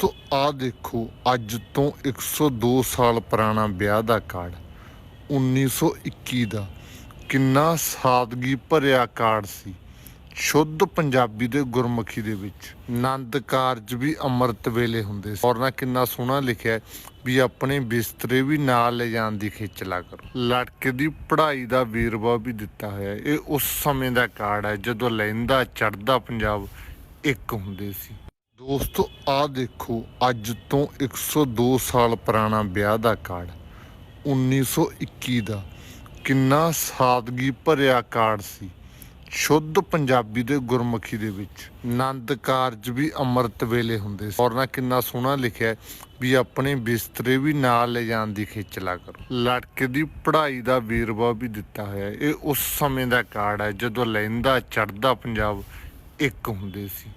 ਦੋਸਤੋ ਆ ਦੇਖੋ, ਅੱਜ ਤੋਂ 102 ਸਾਲ ਪੁਰਾਣਾ ਵਿਆਹ ਦਾ ਕਾਰਡ 1921 ਦਾ। ਕਿੰਨਾ ਸਾਦਗੀ ਭਰਿਆ ਕਾਰਡ ਸੀ। ਸ਼ੁੱਧ ਪੰਜਾਬੀ ਦੇ ਗੁਰਮੁਖੀ ਦੇ ਵਿੱਚ। ਆਨੰਦ ਕਾਰਜ ਵੀ ਅੰਮ੍ਰਿਤ ਵੇਲੇ ਹੁੰਦੇ ਸੀ। ਔਰ ਨਾ ਕਿੰਨਾ ਸੋਹਣਾ ਲਿਖਿਆ ਵੀ ਆਪਣੇ ਬਿਸਤਰੇ ਵੀ ਨਾਲ ਲੈ ਜਾਣ ਦੀ ਖੇਚਲਾ ਕਰੋ। ਲੜਕੇ ਦੀ ਪੜ੍ਹਾਈ ਦਾ ਵੇਰਵਾ ਵੀ ਦਿੱਤਾ ਹੋਇਆ ਇਹ ਉਸ ਸਮੇਂ ਦਾ ਕਾਰਡ ਹੈ ਜਦੋਂ ਲਹਿੰਦਾ ਚੜਦਾ ਪੰਜਾਬ ਇੱਕ ਹੁੰਦੇ ਸੀ। ਦੋਸਤੋ ਆ ਦੇਖੋ, ਅੱਜ ਤੋਂ 102 ਸਾਲ ਪੁਰਾਣਾ ਵਿਆਹ ਦਾ ਕਾਰਡ 1921 ਦਾ। ਕਿੰਨਾ ਸਾਦਗੀ ਭਰਿਆ ਕਾਰਡ ਸੀ। ਸ਼ੁੱਧ ਪੰਜਾਬੀ ਦੇ ਗੁਰਮੁਖੀ ਦੇ ਵਿੱਚ ਆਨੰਦ ਕਾਰਜ ਵੀ ਅੰਮ੍ਰਿਤ ਵੇਲੇ ਹੁੰਦੇ ਸੀ। ਔਰ ਨਾ ਕਿੰਨਾ ਸੋਹਣਾ ਲਿਖਿਆ ਵੀ ਆਪਣੇ ਬਿਸਤਰੇ ਵੀ ਨਾਲ ਲੈ ਜਾਣ ਦੀ ਖੇਚਲਾ ਕਰੋ। ਲੜਕੇ ਦੀ ਪੜ੍ਹਾਈ ਦਾ ਵੇਰਵਾ ਵੀ ਦਿੱਤਾ ਹੋਇਆ ਇਹ ਉਸ ਸਮੇਂ ਦਾ ਕਾਰਡ ਹੈ ਜਦੋਂ ਲਹਿੰਦਾ ਚੜਦਾ ਪੰਜਾਬ ਇੱਕ ਹੁੰਦੇ ਸੀ।